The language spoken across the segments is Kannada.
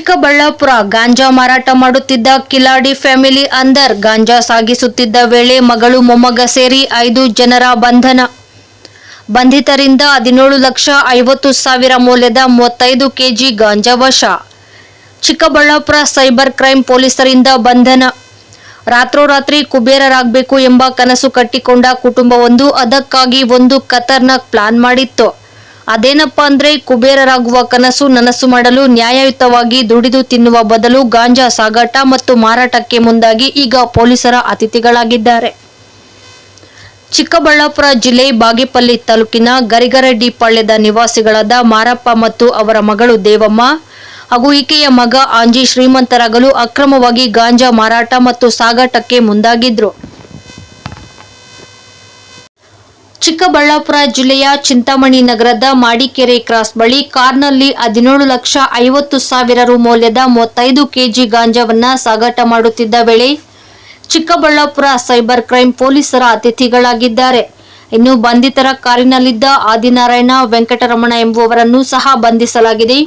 ಚಿಕ್ಕಬಳ್ಳಾಪುರ ಗಾಂಜಾ ಮಾರಾಟ ಮಾಡುತ್ತಿದ್ದ ಕಿಲಾಡಿ ಫ್ಯಾಮಿಲಿ ಅಂದರ್ ಗಾಂಜಾ ಸಾಗಿಸುತ್ತಿದ್ದ ವೇಳೆ ಮಗಳು ಮೊಮ್ಮಗ ಸೇರಿ ಐದು ಜನರ ಬಂಧನ. ಬಂಧಿತರಿಂದ ಹದಿನೇಳು ಲಕ್ಷ ಐವತ್ತು ಸಾವಿರ ಮೌಲ್ಯದ ಮೂವತ್ತೈದು ಕೆಜಿ ಗಾಂಜಾ ವಶ. ಚಿಕ್ಕಬಳ್ಳಾಪುರ ಸೈಬರ್ ಕ್ರೈಂ ಪೊಲೀಸರಿಂದ ಬಂಧನ. ರಾತ್ರೋರಾತ್ರಿ ಕುಬೇರರಾಗಬೇಕು ಎಂಬ ಕನಸು ಕಟ್ಟಿಕೊಂಡ ಕುಟುಂಬವೊಂದು ಅದಕ್ಕಾಗಿ ಒಂದು ಖತರ್ನಾಕ್ ಪ್ಲಾನ್ ಮಾಡಿತ್ತು. ಅದೇನಪ್ಪ ಅಂದ್ರೆ ಕುಬೇರರಾಗುವ ಕನಸು ನನಸು ಮಾಡಲು ನ್ಯಾಯಯುತವಾಗಿ ದುಡಿದು ತಿನ್ನುವ ಬದಲು ಗಾಂಜಾ ಸಾಗಾಟ ಮತ್ತು ಮಾರಾಟಕ್ಕೆ ಮುಂದಾಗಿ ಈಗ ಪೊಲೀಸರ ಅತಿಥಿಗಳಾಗಿದ್ದಾರೆ. ಚಿಕ್ಕಬಳ್ಳಾಪುರ ಜಿಲ್ಲೆ ಬಾಗೇಪಲ್ಲಿ ತಾಲೂಕಿನ ಗರಿಗರಡ್ಡಿ ಪಾಳ್ಯದ ನಿವಾಸಿಗಳಾದ ಮಾರಪ್ಪ ಮತ್ತು ಅವರ ಮಗಳು ದೇವಮ್ಮ ಹಾಗೂ ಈಕೆಯ ಮಗ ಆಂಜಿ ಶ್ರೀಮಂತರಾಗಲು ಅಕ್ರಮವಾಗಿ ಗಾಂಜಾ ಮಾರಾಟ ಮತ್ತು ಸಾಗಾಟಕ್ಕೆ ಮುಂದಾಗಿದ್ರು. ಚಿಕ್ಕಬಳ್ಳಾಪುರ ಜಿಲ್ಲೆಯ ಚಿಂತಾಮಣಿ ನಗರದ ಮಾಡಿಕೆರೆ ಕ್ರಾಸ್ ಬಳಿ ಕಾರ್ನಲ್ಲಿ ಹದಿನೇಳು ಲಕ್ಷ ಐವತ್ತು ಸಾವಿರ ರು ಮೌಲ್ಯದ ಮೂವತ್ತೈದು ಕೆಜಿ ಗಾಂಜಾವನ್ನ ಸಾಗಾಟ ಮಾಡುತ್ತಿದ್ದ ವೇಳೆ ಚಿಕ್ಕಬಳ್ಳಾಪುರ ಸೈಬರ್ ಕ್ರೈಂ ಪೊಲೀಸರ ಅತಿಥಿಗಳಾಗಿದ್ದಾರೆ. ಇನ್ನು ಬಂಧಿತರ ಕಾರಿನಲ್ಲಿದ್ದ ಆದಿನಾರಾಯಣ ವೆಂಕಟರಮಣ ಎಂಬುವರನ್ನು ಸಹ ಬಂಧಿಸಲಾಗಿದೆ.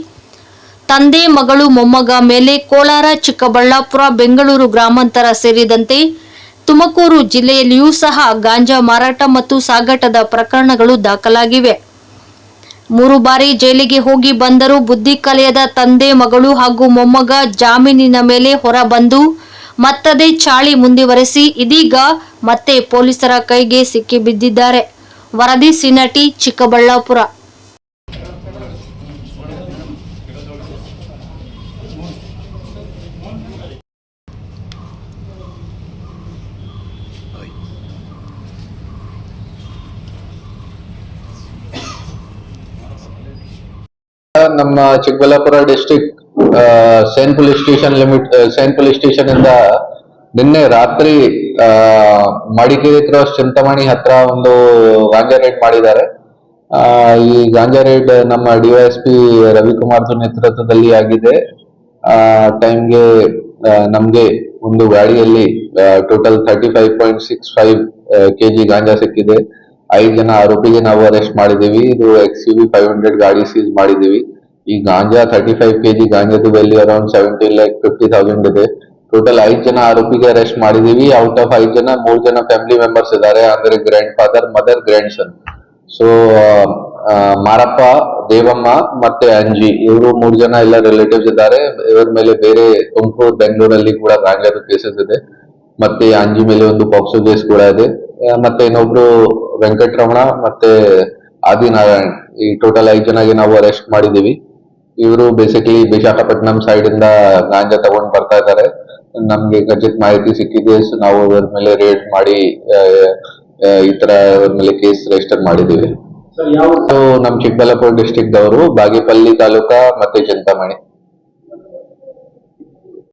ತಂದೆ, ಮಗಳು, ಮೊಮ್ಮಗ ಮೇಲೆ ಕೋಲಾರ, ಚಿಕ್ಕಬಳ್ಳಾಪುರ, ಬೆಂಗಳೂರು ಗ್ರಾಮಾಂತರ ಸೇರಿದಂತೆ ತುಮಕೂರು ಜಿಲ್ಲೆಯಲ್ಲಿಯೂ ಸಹ ಗಾಂಜಾ ಮಾರಾಟ ಮತ್ತು ಸಾಗಾಟದ ಪ್ರಕರಣಗಳು ದಾಖಲಾಗಿವೆ. ಮೂರು ಬಾರಿ ಜೈಲಿಗೆ ಹೋಗಿ ಬಂದರೂ ಬುದ್ಧಿ ಕಲೆಯದ ತಂದೆ, ಮಗಳು ಹಾಗೂ ಮೊಮ್ಮಗ ಜಾಮೀನಿನ ಮೇಲೆ ಹೊರಬಂದು ಮತ್ತದೇ ಚಾಳಿ ಮುಂದುವರೆಸಿ ಇದೀಗ ಮತ್ತೆ ಪೊಲೀಸರ ಕೈಗೆ ಸಿಕ್ಕಿಬಿದ್ದಿದ್ದಾರೆ. ವರದಿ ಸಿನಟಿ, ಚಿಕ್ಕಬಳ್ಳಾಪುರ. ನಮ್ಮ ಚಿಕ್ಕಬಳ್ಳಾಪುರ ಡಿಸ್ಟಿಕ್ ಸೇಂಟ್ ಪೊಲೀಸ್ ಸ್ಟೇಷನ್ ಲಿಮಿಟ್ ಸೇಂಟ್ ಪೊಲೀಸ್ ಸ್ಟೇಷನ್ ಇಂದ ನಿನ್ನೆ ರಾತ್ರಿ ಮಡಿಕೇರಿ ಕ್ರಾಸ್ ಚಿಂತಾಮಣಿ ಹತ್ರ ಒಂದು ಗಾಂಜಾ ರೈಡ್ ಮಾಡಿದ್ದಾರೆ. ಈ ಗಾಂಜಾ ರೈಡ್ ನಮ್ಮ ಡಿವೈಎಸ್ಪಿ ರವಿಕುಮಾರ್ ನೇತೃತ್ವದಲ್ಲಿ ಆಗಿದೆ. ಆ ಟೈಮ್ಗೆ ನಮ್ಗೆ ಒಂದು ಗಾಡಿಯಲ್ಲಿ total thirty five point six five KG ganja ಸಿಕ್ಕಿದೆ. ಐದು ಜನ ಆರೋಪಿಗೆ ನಾವು ಅರೆಸ್ಟ್ ಮಾಡಿದ್ದೀವಿ. ಇದು ಎಕ್ಸ್ ಯು ಫೈವ್ ಹಂಡ್ರೆಡ್ ಗಾಡಿ ಸೀಸ್ ಮಾಡಿದೀವಿ ಈ ganja thirty five KG ಗಾಂಜಾದ value around seventy lakh fifty thousand ಇದೆ. ಟೋಟಲ್ ಐದ್ ಜನ ಆರೋಪಿಗೆ ಅರೆಸ್ಟ್ ಮಾಡಿದೀವಿ. ಔಟ್ ಆಫ್ ಐದ್ ಜನ, ಮೂರ್ ಜನ ಫ್ಯಾಮಿಲಿ ಮೆಂಬರ್ಸ್ ಇದ್ದಾರೆ. ಅಂದ್ರೆ grandfather mother grandson so Marappa, Devamma ಮತ್ತೆ ಅಂಜಿ, ಇವರು ಮೂರ್ ಜನ ಎಲ್ಲ ರಿಲೇಟಿವ್ಸ್ ಇದ್ದಾರೆ. ಇವರ ಮೇಲೆ ಬೇರೆ ತುಮಕೂರು, ಬೆಂಗಳೂರಲ್ಲಿ ಕೂಡ ಗಾಂಜಾದ ಕೇಸಸ್ ಇದೆ. ಮತ್ತೆ ಅಂಜಿ ಮೇಲೆ ಒಂದು ಪಾಕ್ಸೋ ಕೇಸ್ ಕೂಡ ಇದೆ. ಮತ್ತೆ ಇನ್ನೊಬ್ರು ವೆಂಕಟರಮಣ ಮತ್ತೆ ಆದಿನಾರಾಯಣ್. ಈ ಟೋಟಲ್ ಐದ್ ಜನಗೆ ನಾವು ಅರೆಸ್ಟ್ ಮಾಡಿದೀವಿ. ಇವರು ಬೇಸಿಕಲಿ ವಿಶಾಖಪಟ್ಟಣಂ ಸೈಡ್ ಇಂದ ಗಾಂಜಾ ತಗೊಂಡ್ ಬರ್ತಾ ಇದ್ದಾರೆ ನಮ್ಗೆ ಖಚಿತ ಮಾಹಿತಿ ಸಿಕ್ಕಿದೆ. ಸೊ ನಾವು ಇವ್ರ ಮೇಲೆ ರೇಡ್ ಮಾಡಿ ಈ ತರ ಇವ್ರ ಮೇಲೆ ಕೇಸ್ ರಿಜಿಸ್ಟರ್ ಮಾಡಿದೀವಿ. ನಮ್ ಚಿಕ್ಕಬಳ್ಳಾಪುರ ಡಿಸ್ಟಿಕ್ ದವರು ಬಾಗೇಪಲ್ಲಿ ತಾಲೂಕಾ ಮತ್ತೆ ಚಿಂತಾಮಣಿ.